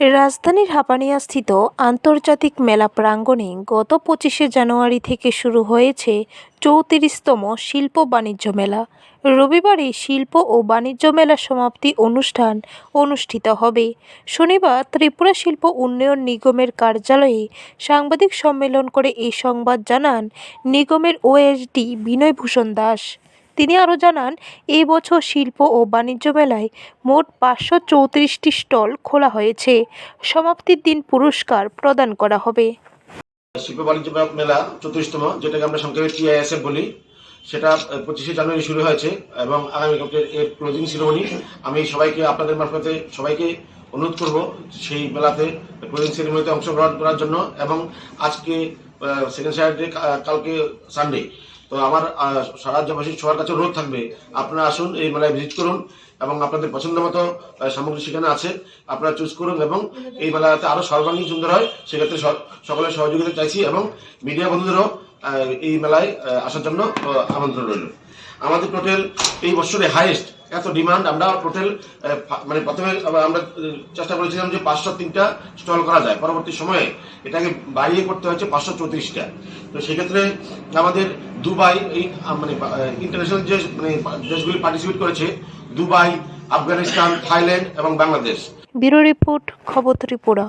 রাজধানীর হাপানিয়াস্থিত আন্তর্জাতিক মেলা প্রাঙ্গণে গত পঁচিশে জানুয়ারি থেকে শুরু হয়েছে চৌত্রিশতম শিল্প বাণিজ্য মেলা। রবিবারে শিল্প ও বাণিজ্য মেলা সমাপ্তি অনুষ্ঠান অনুষ্ঠিত হবে। শনিবার ত্রিপুরা শিল্প উন্নয়ন নিগমের কার্যালয়ে সাংবাদিক সম্মেলন করে এই সংবাদ জানান নিগমের ওএসডি বিনয়ভূষণ দাস। তিনি আরও জানান, এই বছর শিল্প ও বাণিজ্য মেলায় মোট পাঁচশো চৌত্রিশটি স্টল খোলা হয়েছে। সমাপ্তির দিন পুরস্কার প্রদান করা হবে। শিল্প বাণিজ্য মেলা চতুর্থতম যেটাকে আমরা সংক্ষেপে টিআইএসএফ বলি, সেটা পঁচিশে জানুয়ারি শুরু হয়েছে এবং আগামীকালকে এর ক্লোজিং সেরেমনি আমি সবাইকে, আপনাদের মারফতে সবাইকে অনুরোধ করব সেই মেলাতে, ক্লোজিং সেরেমনিতে অংশগ্রহণ করার জন্য এবং আজকে সেকেন্ড স্যাটারডে কালকে সানডে তো আমার সারা রাজ্যবাসী সবার কাছে অনুরোধ থাকবে, আপনারা আসুন, এই মেলায় ভিজিট করুন এবং আপনাদের পছন্দ মতো সামগ্রী সেখানে আছে, আপনারা চুজ করুন এবং এই মেলাতে আরও সর্বাঙ্গীন সুন্দর হয়, সেক্ষেত্রে সকলের সহযোগিতা চাইছি এবং মিডিয়া বন্ধুদেরও এই মেলায় আসার জন্য আমন্ত্রণ রইল। আমাদের টোটাল এই বছরে হাইয়েস্ট এত ডিমান্ড আমরা টোটাল মানে প্রথমে আমরা চেষ্টা করেছিলাম যে পাঁচশো তিনটা স্টল করা যায়। পরবর্তী সময়ে এটাকে বাড়িয়ে করতে হয়েছে পাঁচশো চৌত্রিশটা। তো সেক্ষেত্রে আমাদের দুবাই এই মানে ইন্টারন্যাশনাল যে মানে দেশগুলি পার্টিসিপেট করেছে, দুবাই, আফগানিস্তান, থাইল্যান্ড এবং বাংলাদেশ। ব্যুরো রিপোর্ট, খবর ত্রিপুরা।